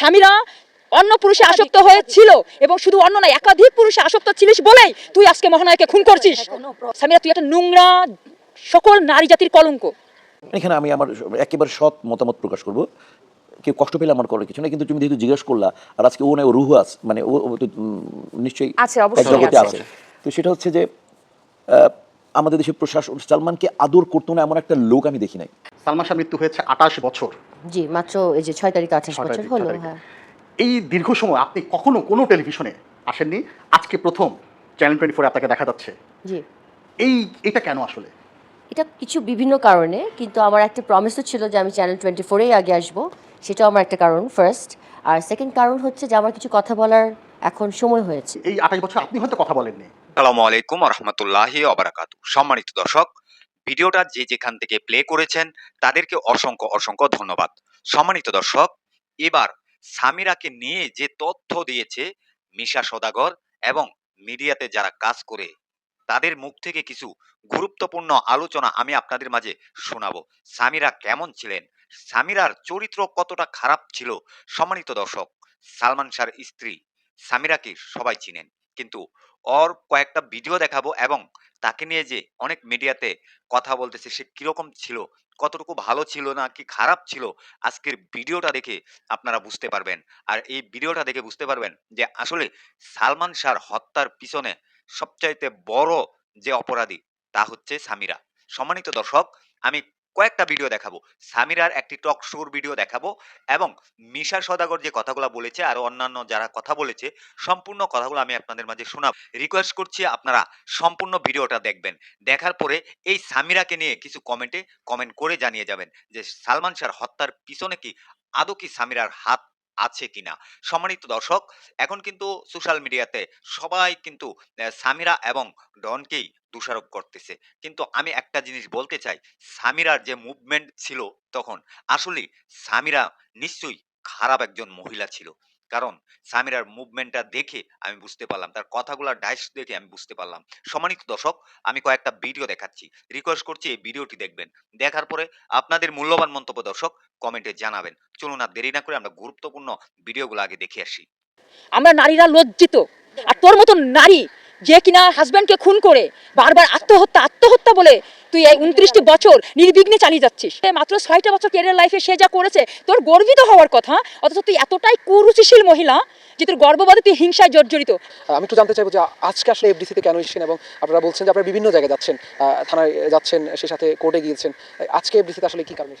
স্বামীরা অন্য পুরুষে আসক্ত হয়েছিল এবং শুধু অন্য না একাধিক পুরুষে আসক্ত ছিলিস বলেই তুই আজকে মহানায়কে খুন করছিস। স্বামীরা তুই একটা নোংরা সকল নারী জাতির কলঙ্ক। এখানে আমি আমার একেবারে সৎ মতামত প্রকাশ করব। কেউ কষ্ট পেলে আমার করার কিছু না কিন্তু তুমি যেহেতু জিজ্ঞেস করলা আর আজকে ও নয় ও রুহু আস মানে ও নিশ্চয়ই আছে, অবশ্যই আছে। আছে। তো সেটা হচ্ছে যে আমাদের দেশের প্রশাসন সালমানকে আদর করতো না এমন একটা লোক আমি দেখি নাই। সালমান শাহ মৃত্যু হয়েছে আঠাশ বছর। জি মাত্র এই যে ছয় তারিখ আঠাশ বছর হলো হ্যাঁ। এই দীর্ঘ সময় আপনি কখনো কোনো টেলিভিশনে আসেননি? আজকে প্রথম চ্যানেল টোয়েন্টি ফোরে আপনাকে দেখা যাচ্ছে। জি। এই এটা কেন আসলে? এটা কিছু বিভিন্ন কারণে কিন্তু আমার একটা প্রমিসও ছিল যে আমি চ্যানেল টোয়েন্টি ফোরেই আগে আসব সেটাও আমার একটা কারণ ফার্স্ট আর সেকেন্ড কারণ হচ্ছে যে আমার কিছু কথা বলার এখন সময় হয়েছে। এই আঠাশ বছর আপনি হয়তো কথা বলেননি। আসসালামু আলাইকুম রহমতুল্লাহি অবরাকাতু সম্মানিত দর্শক, ভিডিওটা যে যেখান থেকে প্লে করেছেন, তাদেরকে অসংখ্য অসংখ্য ধন্যবাদ। সম্মানিত দর্শক, এবার সামিরাকে নিয়ে যে তথ্য দিয়েছে মিশা সদাগর এবং মিডিয়াতে যারা কাজ করে, তাদের মুখ থেকে কিছু গুরুত্বপূর্ণ আলোচনা আমি আপনাদের মাঝে শোনাবো। সামিরা কেমন ছিলেন? সামিরার চরিত্র কতটা খারাপ ছিল? সম্মানিত দর্শক, সালমান শাহর স্ত্রী সামিরাকে সবাই চিনেন। কিন্তু ওর কয়েকটা ভিডিও দেখাবো এবং তাকে নিয়ে যে অনেক মিডিয়াতে কথা বলতেছে, সে কীরকম ছিল, কতটুকু ভালো ছিল না, কি খারাপ ছিল, আজকের ভিডিওটা দেখে আপনারা বুঝতে পারবেন। আর এই ভিডিওটা দেখে বুঝতে পারবেন যে আসলে সালমান শাহর হত্যার পিছনে সবচাইতে বড় যে অপরাধী তা হচ্ছে সামিরা। সম্মানিত দর্শক, আমি কয়েকটা ভিডিও দেখাবো। সামিরার একটি টক শোর ভিডিও দেখাবো এবং মিশা সদাগর যে কথাগুলো বলেছে আর অন্যান্য যারা কথা বলেছে, সম্পূর্ণ কথাগুলো আমি আপনাদের মাঝে শোনাব। রিকোয়েস্ট করছি আপনারা সম্পূর্ণ ভিডিওটা দেখবেন। দেখার পরে এই সামিরাকে নিয়ে কিছু কমেন্টে কমেন্ট করে জানিয়ে যাবেন যে, সালমান শাহর হত্যার পিছনে কি আদৌ কি সামিরার হাত আছে কিনা? সম্মানিত দর্শক, এখন কিন্তু সোশ্যাল মিডিয়াতে সবাই কিন্তু সামিরা এবং ডনকেই দোষারোপ করতেছে। কিন্তু আমি একটা জিনিস বলতে চাই, সামিরার যে মুভমেন্ট ছিল তখন আসলে সামিরা নিশ্চয়ই খারাপ একজন মহিলা ছিল। কারণ সামিরার মুভমেন্টটা দেখে আমি বুঝতে পারলাম, তার কথাগুলোর ডাইস দেখে আমি বুঝতে পারলাম। সম্মানিত দর্শক, আমি কয়েকটা ভিডিও দেখাচ্ছি। রিকোয়েস্ট করছি এই ভিডিওটি দেখবেন। দেখার পরে আপনাদের মূল্যবান মন্তব্য দর্শক কমেন্টে জানাবেন। চলুন আর দেরি না করে আমরা গুরুত্বপূর্ণ ভিডিওগুলো আগে দেখে আসি। আমরা নারীরা লজ্জিত। আর তোর মতো নারী যে কিনা হাজব্যান্ডকে খুন করে বারবার আত্মহত্যা আত্মহত্যা বলে তুই এই উনত্রিশটি বছর নির্বিঘ্নে চালিয়ে যাচ্ছিস। মাত্র ছয়টা বছর কেরিয়ার লাইফে সে যা করেছে তোর গর্বিত হওয়ার কথা অথচ তুই এতটাই কুরুচিশীল মহিলা যে তোর গর্ববাদে তুই হিংসায় জর্জরিত। আমি একটু জানতে চাইব যে আজকে আসলে এফডিসিতে কেন এসেছেন এবং আপনারা বলছেন যে আপনারা বিভিন্ন জায়গায় যাচ্ছেন থানায় যাচ্ছেন সে সাথে কোর্টে গিয়েছেন। আজকে এফডিসিতে আসলে কি কারণে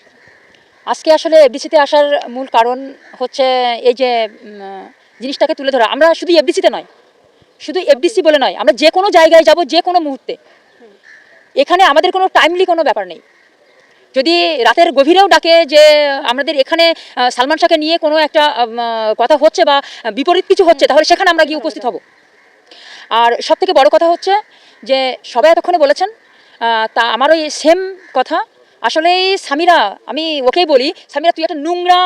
আজকে আসলে এফডিসিতে আসার মূল কারণ হচ্ছে এই যে জিনিসটাকে তুলে ধরা। আমরা শুধু এফডিসিতে নয় শুধু এফডিসি বলে নয়, আমরা যে কোনো জায়গায় যাব, যে কোনো মুহূর্তে। এখানে আমাদের কোনো টাইমলি কোনো ব্যাপার নেই। যদি রাতের গভীরেও ডাকে যে আমাদের এখানে সালমান শাহকে নিয়ে কোনো একটা কথা হচ্ছে বা বিপরীত কিছু হচ্ছে, তাহলে সেখানে আমরা গিয়ে উপস্থিত হব। আর সব থেকে বড় কথা হচ্ছে যে সবাই এতক্ষণে বলেছেন তা আমারও এই সেম কথা। আসলে এই সামিরা, আমি ওকেই বলি, সামিরা তুই একটা নোংরা,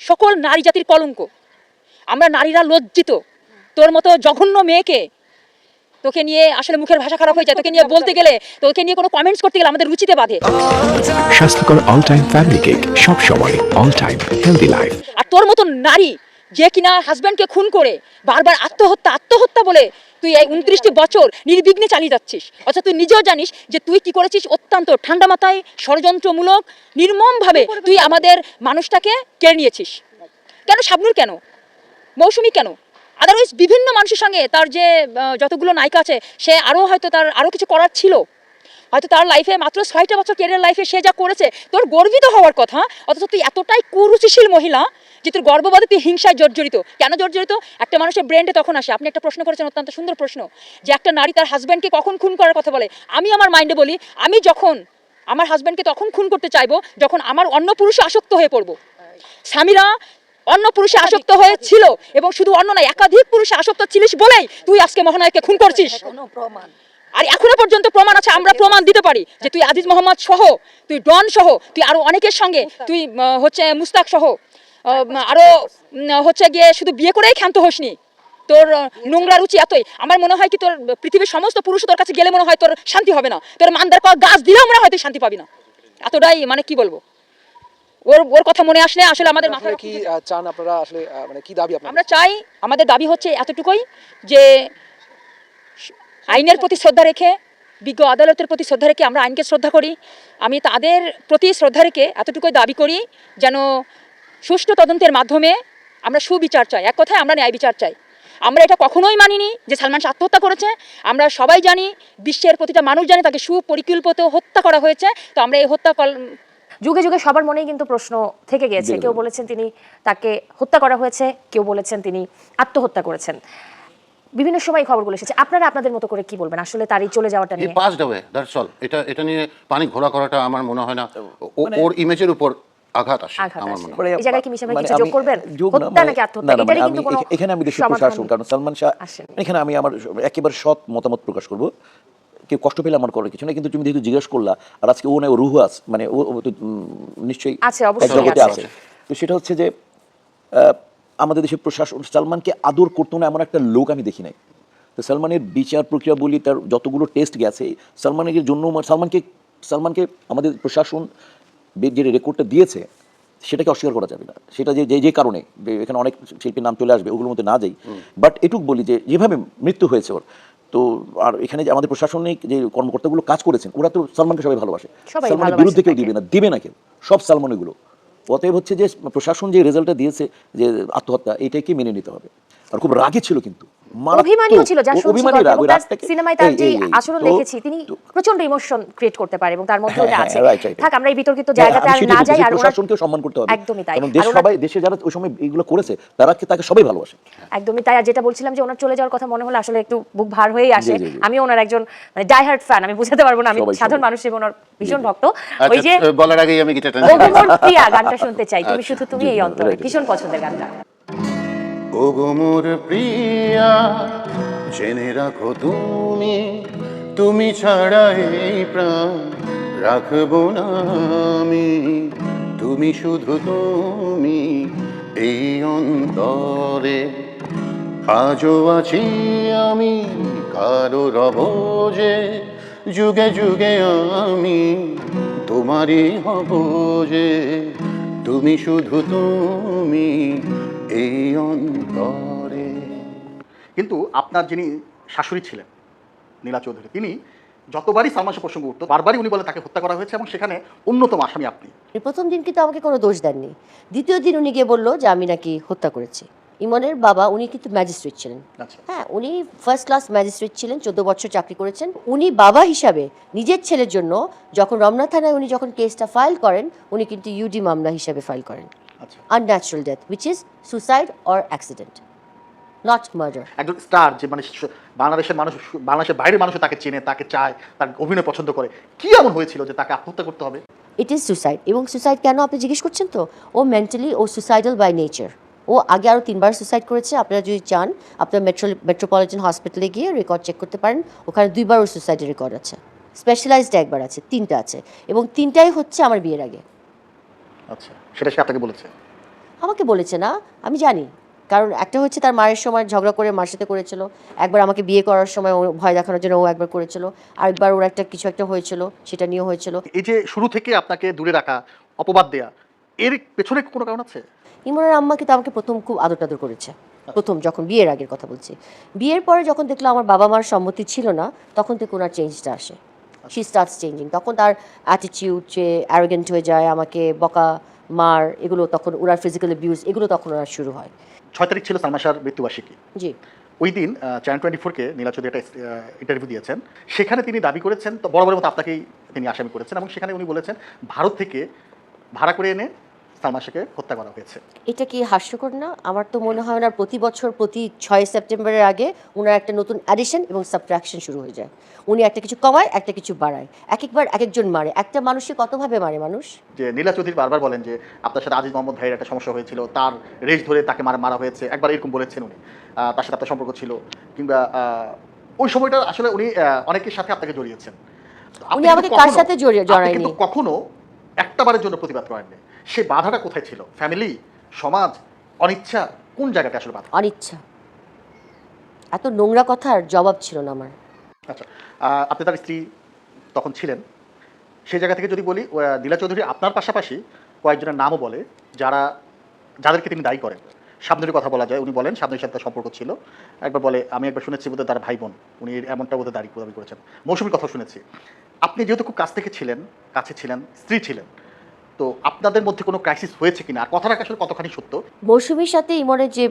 সকল নারী জাতির কলঙ্ক। আমরা নারীরা লজ্জিত। তোর মতো জঘন্য মেয়েকে তোকে নিয়ে আসলে মুখের ভাষা খারাপ হয়ে যায় তোকে নিয়ে বলতে গেলে তোকে নিয়ে কোনো কমেন্টস করতে গেলে আমাদের রুচিতে বাধে। স্বাস্থ্যকর অল টাইম ফ্যামিলি কেক সব সময় অল টাইম হেলদি লাইফ আর তোর মতো নারী যে কিনা হাজব্যান্ডকে খুন করে বারবার আত্মহত্যা আত্মহত্যা বলে তুই এই উনত্রিশটি বছর নির্বিঘ্নে চালিয়ে যাচ্ছিস। অর্থাৎ তুই নিজেও জানিস যে তুই কি করেছিস অত্যন্ত ঠান্ডা মাথায় ষড়যন্ত্রমূলক নির্মমভাবে তুই আমাদের মানুষটাকে কেড়ে নিয়েছিস। কেন? শাবনুর কেন? মৌসুমি কেন? আদারওয়াইজ বিভিন্ন মানুষের সঙ্গে তার যে যতগুলো নায়িকা আছে, সে আরও হয়তো তার আরও কিছু করার ছিল। হয়তো তার লাইফে মাত্র ছয়টা বছর ক্যারিয়ার লাইফে সে যা করেছে, তোর গর্বিত হওয়ার কথা, অথচ তুই এতটাই কুরুচিশীল মহিলা যে তোর গর্ববাদে তুই হিংসায় জর্জরিত। কেন জর্জরিত? একটা মানুষের ব্রেন্ডে তখন আসে। আপনি একটা প্রশ্ন করেছেন, অত্যন্ত সুন্দর প্রশ্ন, যে একটা নারী তার হাজব্যান্ডকে কখন খুন করার কথা বলে। আমি আমার মাইন্ডে বলি, আমি যখন আমার হাজব্যান্ডকে তখন খুন করতে চাইব, যখন আমার অন্য পুরুষে আসক্ত হয়ে পড়ব। স্বামীরা অন্য পুরুষে আসক্ত হয়েছিল এবং শুধু অন্য নয় একাধিক পুরুষে আসক্ত ছিলিস বলেই তুই আজকে মহানায়ককে খুন করছিস। আর এখনও পর্যন্ত প্রমাণ আছে আমরা প্রমাণ দিতে পারি যে তুই আজিজ মোহাম্মদ সহ তুই ডন সহ তুই আরও অনেকের সঙ্গে তুই হচ্ছে মুস্তাক সহ আরও হচ্ছে গিয়ে শুধু বিয়ে করেই ক্ষান্ত হোসনি। তোর নোংরা রুচি এতই। আমার মনে হয় কি তোর পৃথিবীর সমস্ত পুরুষ তোর কাছে গেলে মনে হয় তোর শান্তি হবে না। তোর মান্দার পাওয়া গাছ দিলেও মনে হয় তুই শান্তি পাবি না। এতটাই মানে কি বলব? ওর ওর কথা মনে আসলে আসলে আমাদের আপনারা কি চান আপনারা আসলে মানে কি দাবি আপনার আমরা চাই আমাদের দাবি হচ্ছে এতটুকুই যে আইনের প্রতি শ্রদ্ধা রেখে বিজ্ঞ আদালতের প্রতি শ্রদ্ধা রেখে আমরা আইনকে শ্রদ্ধা করি। আমি তাদের প্রতি শ্রদ্ধা রেখে এতটুকুই দাবি করি যেন সুষ্ঠু তদন্তের মাধ্যমে আমরা সুবিচার চাই। এক কথায় আমরা ন্যায় বিচার চাই। আমরা এটা কখনোই মানিনি যে সালমান শাহ আত্মহত্যা করেছে। আমরা সবাই জানি বিশ্বের প্রতিটা মানুষ জানে তাকে সুপরিকল্পিত হত্যা করা হয়েছে। তো আমরা এই হত্যা যুগে যুগে সবার মনেই কিন্তু প্রশ্ন থেকে গিয়েছে কেউ বলেছেন তিনি তাকে হত্যা করা হয়েছে কেউ বলেছেন তিনি আত্মহত্যা করেছেন। বিভিন্ন সময় খবরগুলো এসেছে। আপনারা আপনাদের মতো করে কি বলবেন? আসলে তারই চলে যাওয়াটা নিয়ে। পাসড অ্যাওয়ে দ্যাটস অল এটা এটা নিয়ে পানি ঘোলা করাটা আমার মনে হয় না। মানে- ওর ইমেজের উপর আঘাত আসে আমার মনে হয়। মানে এই জায়গায় কি মিশা ভাই মানে কিছু যোগ করবেন? হত্যা নাকি আত্মহত্যা? এটারই কিন্তু কোনো এখানে আমি দেশের প্রশাসন কারণ সালমান শাহ এখানে আমি আমার একেবারে সৎ মতামত প্রকাশ করব। কেউ কষ্ট পেলে আমার করার কিছু না কিন্তু তুমি যেহেতু জিজ্ঞেস করলা আর আজকে ও না ও রুহু আস মানে ও তো নিশ্চয়ই আছে, জগতে আছে। তো সেটা হচ্ছে যে আমাদের দেশের প্রশাসন সালমানকে আদর করতো না এমন একটা লোক আমি দেখি নাই। তো সালমানের বিচার প্রক্রিয়া বলি তার যতগুলো টেস্ট গেছে সালমানের জন্য সালমানকে সালমানকে আমাদের প্রশাসন যে রেকর্ডটা দিয়েছে সেটাকে অস্বীকার করা যাবে না। সেটা যে যে- যে কারণে এখানে অনেক শিল্পীর নাম চলে আসবে ওগুলোর মধ্যে না যাই। বাট এটুক বলি যে যেভাবে মৃত্যু হয়েছে ওর তো আর এখানে যে আমাদের প্রশাসনিক যে কর্মকর্তাগুলো কাজ করেছেন ওরা তো সালমানকে সবাই ভালোবাসে। সালমানের বিরুদ্ধে কেউ দিবে না দিবে না কেউ। সব সালমানগুলো। অতএব হচ্ছে যে প্রশাসন যে রেজাল্টটা দিয়েছে যে আত্মহত্যা এটাকে মেনে নিতে হবে। আর খুব রাগে ছিল কিন্তু। অভিমানীও ছিল যা শুনছি সিনেমায় তার যে আচরণ দেখেছি তিনি প্রচণ্ড ইমোশন ক্রিয়েট করতে পারে এবং তার মধ্যে ওটা হ্যাঁ, আছে। হ্যাঁ, right. থাক আমরা এই বিতর্কিত হ্যাঁ, জায়গাতে আমি আর না যাই আর সম্মান করতে হবে। একদমই তাই। কারণ দেশ সবাই দেশে যারা ওই সময় এইগুলো করেছে তারা কি তাকে সবাই ভালোবাসে? একদমই তাই আর যেটা বলছিলাম যে ওনার চলে যাওয়ার কথা মনে হলে আসলে একটু বুক ভার হয়েই আসে। আমি ওনার একজন মানে ডাই হার্ট ফ্যান আমি বুঝাতে পারব না আমি সাধারণ মানুষ হিসেবে ওনার ভীষণ। ভক্ত। ওই যে আচ্ছা বলার আগেই আমি গিটারটা গানটা শুনতে চাই তুমি আচ্ছা, শুধু তুমি এই অন্তরে ভীষণ পছন্দের গানটা। ও গো মোর প্রিয়া, জেনে রাখো তুমি তুমি ছাড়া এই প্রাণ রাখব না আমি। তুমি শুধু তুমি এই অন্তরে, আজও আছি আমি কারও রব যে যুগে যুগে আমি তোমারই হব যে তুমি শুধু তুমি এই অন্তরে। কিন্তু আপনার যিনি শাশুড়ি ছিলেন নীলা চৌধুরী তিনি যতবারই সালমান শাহ প্রসঙ্গ উঠতো বারবারই উনি বলে তাকে হত্যা করা হয়েছে এবং সেখানে অন্যতম আসামি আপনি। প্রথম দিন কিন্তু আমাকে কোনো দোষ দেননি। দ্বিতীয় দিন উনি গিয়ে বলল যে আমি নাকি হত্যা করেছি। ইমনের বাবা উনি কিন্তু ম্যাজিস্ট্রেট ছিলেন। আচ্ছা। হ্যাঁ উনি ফার্স্ট ক্লাস ম্যাজিস্ট্রেট ছিলেন চোদ্দ বছর চাকরি করেছেন। উনি বাবা হিসাবে নিজের ছেলের জন্য যখন রমনা থানায় উনি যখন কেসটা ফাইল করেন উনি কিন্তু ইউডি মামলা হিসাবে ফাইল করেন। Unnatural death which is suicide or accident not murder একজন স্টার যে মানে বাংলাদেশের মানুষ বাংলাদেশের বাইরের মানুষ তাকে চেনে তাকে চায় তার অভিনয় পছন্দ করে। কি এমন হয়েছিল যে তাকে আত্মহত্যা করতে হবে? ইট ইজ সুসাইড এবং সুসাইড কেন আপনি জিজ্ঞেস করছেন তো? ও মেন্টালি ও সুসাইডাল বাই নেচার ও আগে আরও তিনবার সুসাইড করেছে আপনারা যদি চান আপনার মেট্রো মেট্রোপলিটন হসপিটালে গিয়ে রেকর্ড চেক করতে পারেন ওখানে দুইবার ওর সুসাইডের রেকর্ড আছে। স্পেশালাইজড একবার আছে তিনটা আছে এবং তিনটাই হচ্ছে আমার বিয়ের আগে। আচ্ছা সেটা সে আপনাকে বলেছে? আমাকে বলেছে না আমি জানি। কারণ একটা হচ্ছে তার মায়ের সময় ঝগড়া করে মার সাথে করেছিল একবার আমাকে বিয়ে করার সময় ও ভয় দেখানোর জন্য ও একবার করেছিল আরেকবার ওর একটা কিছু একটা হয়েছিল সেটা নিয়ে হয়েছিল। এই যে শুরু থেকে আপনাকে দূরে রাখা অপবাদ দেয়া এর পেছনে কোনো কারণ আছে? ইমরানের আম্মা কিন্তু আমাকে প্রথম খুব আদর টাদর করেছে প্রথম যখন বিয়ের আগের কথা বলছি। বিয়ের পরে যখন দেখল আমার বাবা মার সম্মতি ছিল না তখন থেকে ওনার চেঞ্জটা আসে। শি স্টার্টস চেঞ্জিং তখন তার অ্যাটিটিউড যে অ্যারোগেন্ট হয়ে যায় আমাকে বকা মার এগুলো তখন ওনার ফিজিক্যাল অ্যাবিউজ এগুলো তখন ওরা শুরু হয়। ছয় তারিখ ছিল সালমাশার মৃত্যুবার্ষিকী। জি। ওই দিন চ্যানেল টোয়েন্টি ফোরকে নীলা চৌধুরী একটা ইন্টারভিউ দিয়েছেন। সেখানে তিনি দাবি করেছেন তো বড় বড় মতো আপনাকেই তিনি আসামি করেছেন এবং সেখানে উনি বলেছেন ভারত থেকে ভাড়া করে এনে সালমান শাহকে হত্যা করা হয়েছে। এটা কি হাস্যকর না? আমার তো মনে হয় ওনার প্রতি বছর প্রতি ছয় সেপ্টেম্বরের আগে ওনার একটা নতুন অ্যাডিশন এবং সাবট্রাকশন শুরু হয়ে যায়। উনি একটা কিছু কমায় একটা কিছু বাড়ায়। এক একবার এক একজন মারে। একটা মানুষকে কতভাবে মারে মানুষ? যে নীলা চৌধুরী বারবার বলেন যে আপনার সাথে আজিজ মোহাম্মদ ভাইয়ের একটা সমস্যা হয়েছিল তার রেস ধরে তাকে মারা মারা হয়েছে। একবার এরকম বলেছেন উনি। তার সাথে আপনার সম্পর্ক ছিল। কিংবা ওই সময়টা আসলে উনি অনেকের সাথে আপনাকে জড়িয়েছেন। উনি আমাকে কার সাথে জড়িয়ে- জড়ায়নি? কখনো একটা বারের জন্য প্রতিবাদ করেননি। সেই বাধাটা কোথায় ছিল? ফ্যামিলি সমাজ? অনিচ্ছা? কোন জায়গাটা আসলে বাধা? অনিচ্ছা। এত নোংরা কথার জবাব ছিল না আমার। আচ্ছা আপনি তার স্ত্রী তখন ছিলেন। সেই জায়গা থেকে যদি বলি নীলা চৌধুরী আপনার পাশাপাশি কয়েকজনের নামও বলে যারা যাদেরকে তিনি দায়ী করেন। সাবনুরের কথা বলা যায় উনি বলেন সাবনুরের সাথে সম্পর্ক ছিল। একবার বলে আমি একবার শুনেছি বোধহয় তার ভাই বোন উনি এমনটা বোধহয় দাবি দাবি করেছেন। মৌসুমীর কথা শুনেছি। আপনি যেহেতু খুব কাছ থেকে ছিলেন কাছে ছিলেন স্ত্রী ছিলেন তো আপনাদের মধ্যে কোনো ক্রাইসিস হয়েছে কিনা? আর কথাটা আসলে কতখানি সত্য? মৌসুমীর সাথে ইমরের যে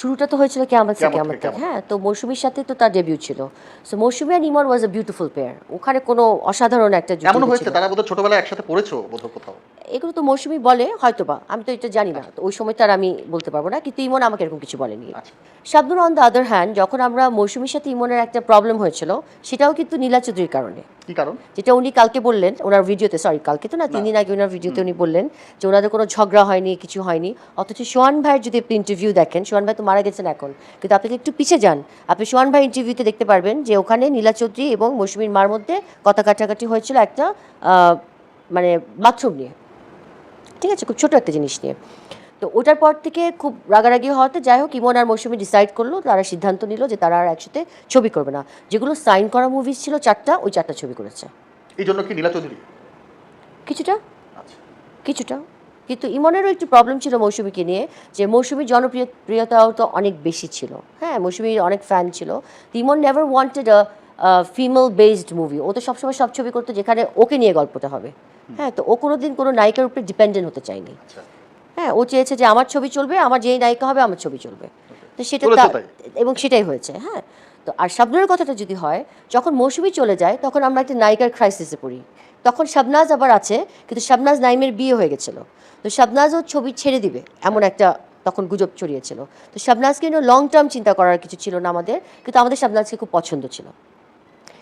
শুরুটা তো হয়েছিল কেমন থেকে কেমন হ্যাঁ তো মৌসুমীর সাথে তো তার ডেবিউ ছিল। So Moushumi R Emon was a beautiful pair ওখানে কোনো অসাধারণ একটা জুটি এমন হয়েছে তারা বোধহয় ছোটবেলায় একসাথে পড়েছো বোধহয় কোথাও? এগুলো তো মৌসুমী বলে হয়তোবা। আমি তো এটা জানি না। তো ওই সময় তার আমি বলতে পারব না কিন্তু ইমন আমাকে এরকম কিছু বলেনি। আচ্ছা। Shabnur on the other hand যখন আমরা মৌসুমীর সাথে ইমনের একটা প্রবলেম হয়েছিল সেটাও কিন্তু নীলা চৌধুরীর কারণে। কি কারণ? যেটা উনি কালকে বললেন ওনার ভিডিওতে সরি কালকে তো না তিন দিন আগে ওনার ভিডিওতে উনি বললেন যে ওনাদের কোনো ঝগড়া হয়নি কিছু হয়নি। অথচ সোহান ভাইয়ের যদি আপনি ইন্টারভিউ দেখেন সোহান ভাই তো মারা গেছেন এখন কিন্তু আপনি একটু পিছিয়ে যান? আপনি সোহান ভাই ইন্টারভিউতে দেখতে পারবেন যে ওখানে নীলা চৌধুরী এবং মৌসুমীর মার মধ্যে কথা কাটাকাটি হয়েছিল একটা মানে বাথরুম নিয়ে। ঠিক আছে খুব ছোট একটা জিনিস নিয়ে। তো ওটার পর থেকে খুব রাগারাগি হওয়াতে যাই হোক ইমন আর মৌসুমি ডিসাইড করল তারা সিদ্ধান্ত নিল যে তারা আর একসাথে ছবি করবে না। যেগুলো সাইন করা মুভিজ ছিল চারটা ওই চারটা ছবি করেছে। এই জন্য কি নীলা চৌধুরী? কিছুটা। আচ্ছা। কিছুটা। কিন্তু ইমনেরও একটু প্রবলেম ছিল মৌসুমীকে নিয়ে যে মৌসুমীর জনপ্রিয় প্রিয়তাও তো অনেক বেশি ছিল। হ্যাঁ মৌসুমীর অনেক ফ্যান ছিল। তো Emon never wanted a female based movie ও তো সবসময় সব ছবি করতো যেখানে ওকে নিয়ে গল্পটা হবে। হ্যাঁ তো ও কোনো দিন কোনো নায়িকার উপরে ডিপেন্ডেন্ট হতে চায়নি। আচ্ছা। হ্যাঁ ও চেয়েছে যে আমার ছবি চলবে আমার যেই নায়িকা হবে আমার ছবি চলবে। তো সেটা তা- এবং সেটাই হয়েছে হ্যাঁ। তো আর শাবনুরের কথাটা যদি হয় যখন মৌসুমি চলে যায় তখন আমরা একটা নায়িকার ক্রাইসিসে পড়ি। তখন শাবনাজ আবার আছে কিন্তু শাবনাজ নাইমের বিয়ে হয়ে গেছিল। তো শাবনাজও ছবি ছেড়ে দিবে এমন একটা তখন গুজব ছড়িয়েছিল। তো শাবনাজকে নিয়ে লং টার্ম চিন্তা করার কিছু ছিল না আমাদের কিন্তু আমাদের শাবনাজকে খুব পছন্দ ছিল।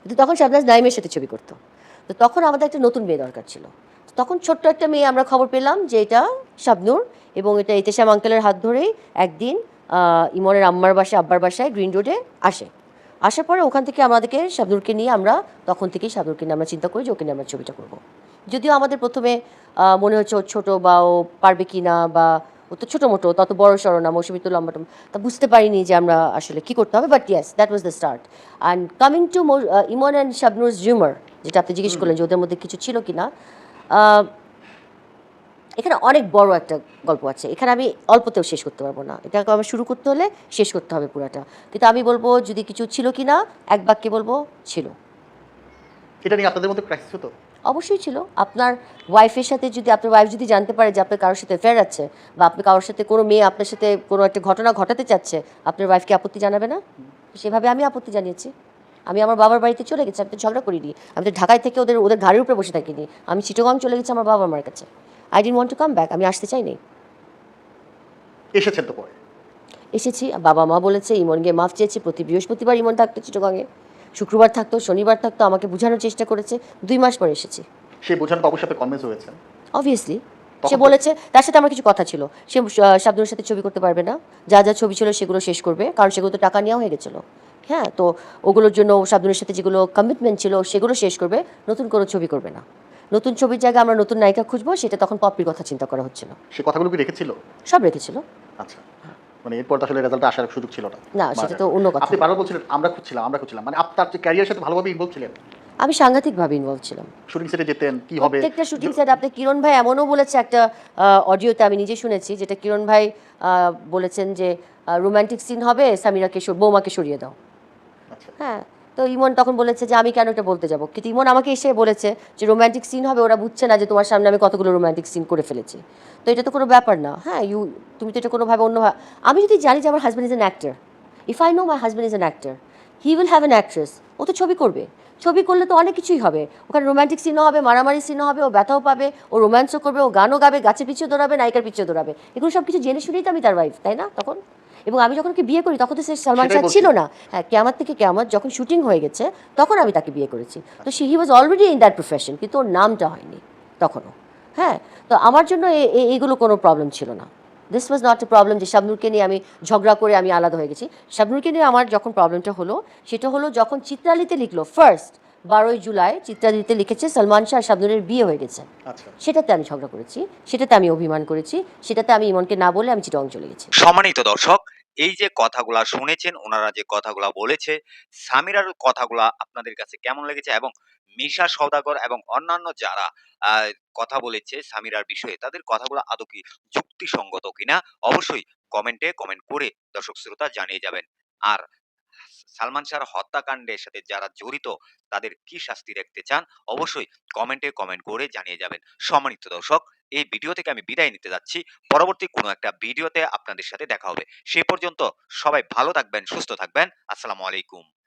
কিন্তু তখন শাবনাজ নাইমের সাথে ছবি করতো। তো তখন আমাদের একটা নতুন মেয়ে দরকার ছিল। তখন ছোট্ট একটা মেয়ে আমরা খবর পেলাম যে এটা শাবনুর এবং এটা ইতেশাম আঙ্কেলের হাত ধরেই একদিন ইমনের আম্মার বাসায় আব্বার বাসায় গ্রিন রোডে আসে। আসার পরে ওখান থেকে আমাদেরকে শাবনুরকে নিয়ে আমরা তখন থেকেই শাবনুরকে নিয়ে আমরা চিন্তা করি যে ওকে নিয়ে আমরা ছবিটা করব। যদিও আমাদের প্রথমে মনে হচ্ছে ও ছোটো বা ও পারবে কি না বা ও তো ছোটো মোটো, তত বড় সড়ো না, মৌসুমি তো লম্বা। তা বুঝতে পারিনি যে আমরা আসলে কি করতে হবে but yes that was the start and coming to Emon and Shabnur's জুমার যেটা আপনি জিজ্ঞেস করলেন যে ওদের মধ্যে কিছু ছিল কি না এখানে অনেক বড় একটা গল্প আছে। এখানে আমি অল্পতেও শেষ করতে পারব না। এটাকে আমার শুরু করতে হলে শেষ করতে হবে পুরাটা। কিন্তু আমি বলব যদি কিছু ছিল কি না এক বাক্যে বলব ছিল। এটা নিয়ে আপনাদের মধ্যে ক্রাইসিস হতো? অবশ্যই ছিল। আপনার ওয়াইফের সাথে যদি আপনার ওয়াইফ যদি জানতে পারে যে আপনার কারোর সাথে ফের আছে বা আপনি কারোর সাথে কোনো মেয়ে আপনার সাথে কোনো একটা ঘটনা ঘটাতে চাচ্ছে আপনার ওয়াইফকে আপত্তি জানাবে না? সেভাবে আমি আপত্তি জানিয়েছি। আমি আমার বাবার বাড়িতে চলে গেছি আমি তো ঝগড়া করিনি। আমি তো ঢাকায় থেকে ওদের ওদের ঘাড়ির উপরে বসে থাকিনি। আমি চিটগাং চলে গেছি আমার বাবা মার কাছে। I didn't want to come back আমি আসতে চাইনি। এসেছেন তো পরে? এসেছি বাবা মা বলেছে ইমনকে মাফ চেয়েছি প্রতি বৃহস্পতিবার ইমন থাকতো চিটগাঙে শুক্রবার থাকতো শনিবার থাকতো আমাকে বোঝানোর চেষ্টা করেছে দুই মাস পরে এসেছি। সেই বোঝানো বাবুর সাথে কনভিন্স হয়েছেন? অবভিয়াসলি সে বলেছে তার সাথে আমার কিছু কথা ছিল। সে শাবনুরের সাথে ছবি করতে পারবে না। যা যা ছবি ছিল সেগুলো শেষ করবে কারণ সেগুলো তো টাকা নেওয়া হয়ে গেছিল। হ্যাঁ তো ওগুলোর জন্য সাবধানের সাথে যেগুলো কমিটমেন্ট ছিল সেগুলো শেষ করবে নতুন কোনো ছবি করবে না। নতুন ছবির জায়গায় আমরা নতুন নায়িকা খুঁজবো সেটা তখন পপির কথা চিন্তা করা হচ্ছিল। সে কথাগুলো কি রেখেছিল? সব রেখেছিল। আচ্ছা মানে এরপর আসলে রেজাল্ট আসার সুযোগ ছিল না। না, সেটা তো অন্য কথা। আপনি বারবার বলছিলেন আমরা খুঁজছিলাম আমরা খুঁজছিলাম। মানে আপনার যে ক্যারিয়ার সাথে ভালোভাবে ইনভলভ ছিলেন? আমি সাংঘাতিকভাবে ইনভলভ ছিলাম। শুটিং সেটে যেতেন কি হবে? প্রত্যেকটা শুটিং সেট আপনি কিরণ ভাই এমনও বলেছে একটা অডিওতে আমি নিজে শুনেছি যেটা কিরণ ভাই আহ, বলেছেন যে রোমান্টিক সিন হবে সামিরাকে বৌমাকে সরিয়ে দাও। হ্যাঁ তো ইমন তখন বলেছে যে আমি কেন এটা বলতে যাব? কিন্তু ইমন আমাকে এসে বলেছে যে রোমান্টিক সিন হবে, ওরা বুঝছে না যে তোমার সামনে আমি কতগুলো রোমান্টিক সিন করে ফেলেছি। তো এটা তো কোনো ব্যাপার না। হ্যাঁ ইউ তুমি তো এটা কোনোভাবে অন্য আমি যদি জানি যে আমার husband is an actor if I know my husband is an actor he will have an actress ও তো ছবি করবে। ছবি করলে তো অনেক কিছুই হবে। ওখানে রোমান্টিক সিনও হবে, মারামারি সিনও হবে, ও ব্যথাও পাবে, ও রোম্যান্সও করবে, ও গানও গাবে গাছের পিছিয়ে দৌড়াবে, নায়িকার পিছিয়ে দৌড়াবে। এগুলো সব কিছু জেনে শুনেই তো আমি তার ওয়াইফ তাই না তখন? এবং আমি যখন ওকে বিয়ে করি তখন তো সে সালমান শাহ ছিল না। হ্যাঁ কেয়ামাত থেকে কেয়ামাত যখন শুটিং হয়ে গেছে তখন আমি তাকে বিয়ে করেছি। তো she he was already in that profession কিন্তু ওর নামটা হয়নি তখনও। হ্যাঁ তো আমার জন্য এইগুলো কোনো প্রবলেম ছিল না। This was not a problem যে শাবনুরকে নিয়ে আমি ঝগড়া করে আমি আলাদা হয়ে গেছি। শাবনুরকে নিয়ে আমার যখন প্রবলেমটা হলো সেটা হলো যখন চিত্রালিতে লিখলো ফার্স্ট বারোই জুলাই চিত্রালিতে লিখেছে সলমান শাহ শাবনুরের বিয়ে হয়ে গেছে। আচ্ছা। সেটাতে আমি ঝগড়া করেছি সেটাতে আমি অভিমান করেছি সেটাতে আমি ইমনকে না বলে আমি চিটং চলে গেছি। সম্মানিত দর্শক এই যে কথাগুলা শুনেছেন ওনারা যে কথাগুলা বলেছে, সামিরার কথাগুলা আপনাদের কাছে কেমন লেগেছে এবং মিশা সৌদাগর এবং অন্যান্য যারা কথা বলেছে সামিরার বিষয়ে, তাদের কথাগুলো আদৌ কি যুক্তিসঙ্গত কিনা? অবশ্যই কমেন্টে কমেন্ট করে দর্শক শ্রোতা জানিয়ে যাবেন। আর সালমান শাহর হত্যাকাণ্ডের সাথে যারা জড়িত, তাদের কি শাস্তি দেখতে চান? অবশ্যই কমেন্টে কমেন্ট করে জানিয়ে যাবেন। সম্মানিত দর্শক, এই ভিডিও থেকে আমি বিদায় নিতে যাচ্ছি। পরবর্তী কোনো একটা ভিডিওতে আপনাদের সাথে দেখা হবে। সে পর্যন্ত সবাই ভালো থাকবেন, সুস্থ থাকবেন। আসসালামু আলাইকুম।